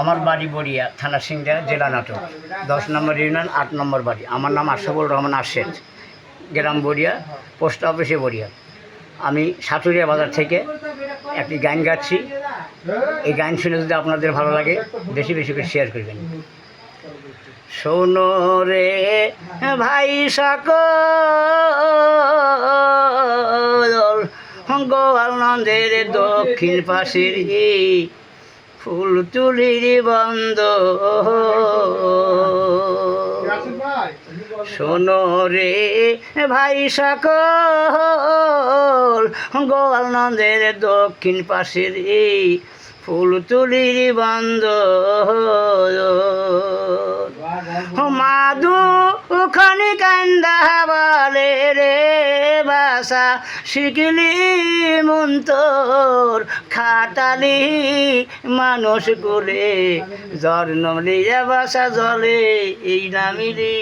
আমার বাড়ি বড়িয়া, থানা সিংড়া, জেলা নাটক। দশ নম্বর ইউনিয়ন, আট নম্বর বাড়ি। আমার নাম আশরাফুল রহমান আশেদ। গ্রাম বড়িয়া, পোস্ট অফিসে বড়িয়া। আমি সাতুরিয়া বাজার থেকে একটি গান গাচ্ছি। এই গান শুনে যদি আপনাদের ভালো লাগে, বেশি বেশি করে শেয়ার করবেন। শোনো রে ভাই সকল গোয়াল নন্দের দক্ষিণ পাশের ফুল তুলির বন্ধ। শোনো রে ভাই সকল গোয়াল নন্দের দক্ষিণ পাশের এই ফুল তুলির বন্ধ। মাদু ওখানে কান্দা বলে রে বাসা। শিখলি মন্তর, খাটালি মানুষ করে। জ্বর নিয়ে বাসা জলে এই নামিলি।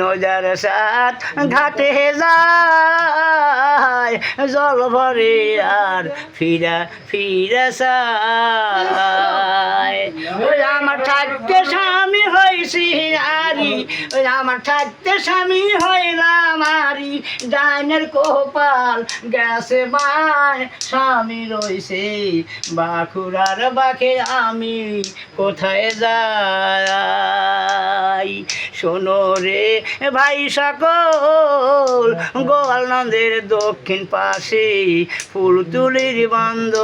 নজার সাত ঘাটে যায়, জল ভরে আর ফিরা ফিরা ওই আমার থাকতে স্বামী হয়েছি আরি আমার থাকতে স্বামী হইলাম আরি। ডাইনের কোপাল গেছে বাই স্বামী রয়েছে বাঁকুড়ার বাকে, আমি কোথায় যাই? শোনো রে ভাই সকল গোয়াল নন্দের দক্ষিণ পাশে ফুল তুলির বন্ধ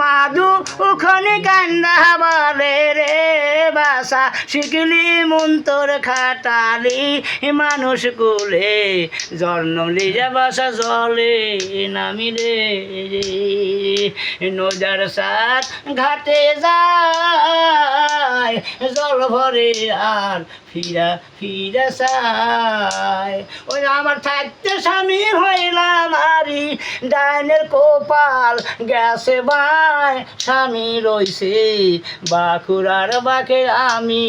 মাদু ওখানে কান্দা বলে রে বাসা শিখলি মন্তর খাটালি মানুষ কুলে। জন্মলি যে বাসা জলে নামিলে নজার সাত ঘাটে যায় জল আর ফিরা ফিরা সাই ওই আমার থাকতে স্বামী হইলাম আরি ডাইনের কোপাল গেছে বাই। স্বামী রইছে বাঁকুড়ার বাকে, আমি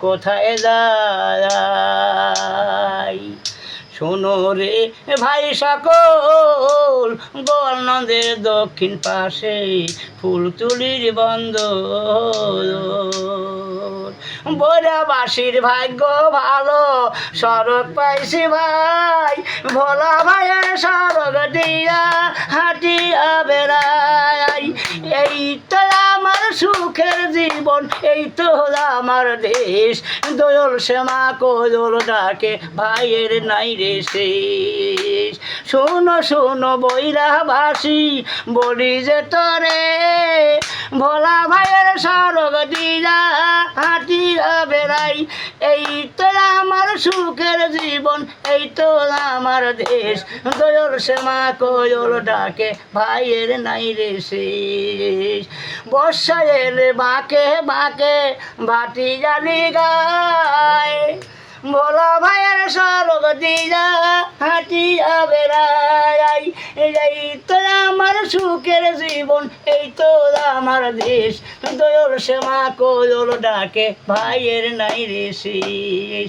কোথায় যাই? শোনো রে ভাই সকল গোয়াল নদের দক্ষিণ পাশে ফুল তুলির বন্ধ বৈরাবাসীর ভাগ্য ভালো, সড়ক পাইছি ভাই, ভোলা ভাইয়ের সড়ক দিয়া হাঁটিয়া বেড়াই। এই তো সুখের জীবন, এই তো আমার দেশ। দোল শ্যামা, কোদল ডাকে, ভাইয়ের নাই রে শেষ। শোনো শোনো, বৈরাভাসী, বলি যে তরে, ভোলা ভাইয়ের সড়ক দিয়া হাঁটিয়া বেড়াই এই তো আমার সুখের জীবন, এই তো আমার দেশ। দোয়ল শ্যামা কোয়ল ডাকে, ভাইয়ের নাই রে শেষ। বর্ষা এলে বাঁকে বাঁকে ভাটি জানি গায়। ভোলা ভাইয়ের সড়ক দিয়া হাঁটিয়া বেড়াই। এই তো আমার সুখের জীবন, এই তো আমার দেশ। দোয়ল শ্যামা কোয়ল ডাকে, ভাইয়ের নাই রে শেষ।